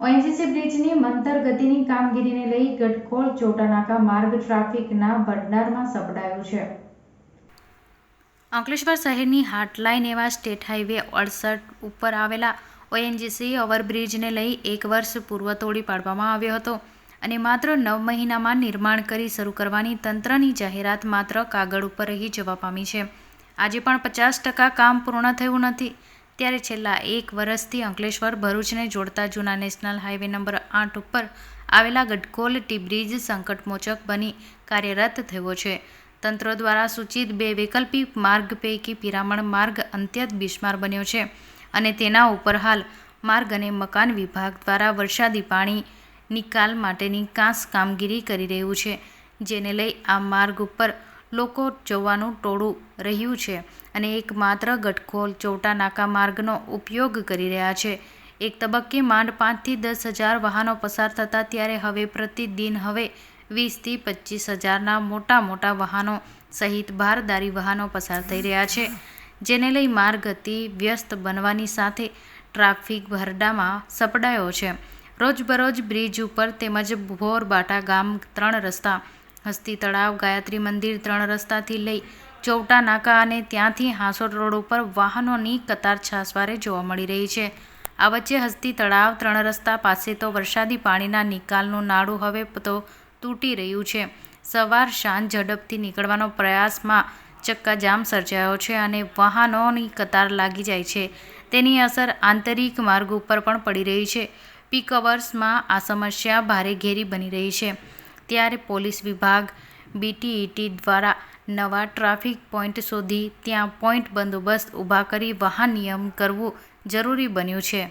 ONGC બ્રિજની મંતર ગતિની કામગીરીને લઈ ગટખોલ ચોટાનાકા માર્ગ ટ્રાફિકના ભંડારમાં સપડાયો છે. અંકલેશ્વર શહેરની હાટલાઇન એવા સ્ટેટ હાઈવે અડસઠ ઉપર આવેલા ઓએનજીસી ઓવરબ્રિજને લઈ એક વર્ષ પૂર્વ તોડી પાડવામાં આવ્યો હતો અને માત્ર નવ મહિનામાં નિર્માણ કરી શરૂ કરવાની તંત્રની જાહેરાત માત્ર કાગળ ઉપર રહી જવા પામી છે. આજે પણ પચાસ ટકા કામ પૂર્ણ થયું નથી. ત્યારે છેલ્લા એક વર્ષથી અંકલેશ્વર, ભરૂચને જોડતા જૂના નેશનલ હાઈવે નંબર આઠ ઉપર આવેલા ગટકોલ ટી બ્રિજ સંકટમોચક બની કાર્યરત થયો છે. તંત્ર દ્વારા સૂચિત બે વૈકલ્પિક માર્ગ પૈકી પિરામણ માર્ગ અત્યંત બિસ્માર બન્યો છે અને તેના ઉપર હાલ માર્ગ અને મકાન વિભાગ દ્વારા વરસાદી પાણી નિકાલ માટેની કાંસ કામગીરી કરી રહ્યું છે, જેને લઈ આ માર્ગ ઉપર લોકો જવાનું ટોળું રહ્યું છે અને એકમાત્ર ગટખોલ ચોટા નાકા માર્ગનો ઉપયોગ કરી રહ્યા છે. એક તબક્કે માંડ પાંચથી દસ હજાર વાહનો પસાર થતા ત્યારે હવે પ્રતિદિન હવે વીસથી પચીસ હજારના મોટા મોટા વાહનો સહિત ભારદારી વાહનો પસાર થઈ રહ્યા છે. જેને લઈ માર્ગ અતિ વ્યસ્ત બનવાની સાથે ટ્રાફિક ભરડામાં સપડાયો છે. રોજબરોજ બ્રિજ ઉપર તેમજ ભોરબાટા ગામ ત્રણ રસ્તા હસ્તી તળાવ, ગાયત્રી મંદિર ત્રણ રસ્તાથી લઈ ચૌટા નાકા અને ત્યાંથી હાંસોટ રોડ ઉપર વાહનોની કતાર છાસવારે જોવા મળી રહી છે. આ વચ્ચે હસ્તી તળાવ ત્રણ રસ્તા પાસે તો વરસાદી પાણીના નિકાલનું નાળું હવે તો તૂટી રહ્યું છે. સવાર સાંજ ઝડપથી નીકળવાનો પ્રયાસમાં ચક્કાજામ સર્જાયો છે અને વાહનોની કતાર લાગી જાય છે. તેની અસર આંતરિક માર્ગ ઉપર પણ પડી રહી છે. પીક અવર્સમાં આ સમસ્યા ભારે ઘેરી બની રહી છે. ત્યારે પોલીસ વિભાગ, બીટીઈટી દ્વારા નવા ટ્રાફિક પોઈન્ટ શોધી ત્યાં પોઈન્ટ બંદોબસ્ત ઊભા કરી વાહન નિયમ કરવું જરૂરી બન્યું છે.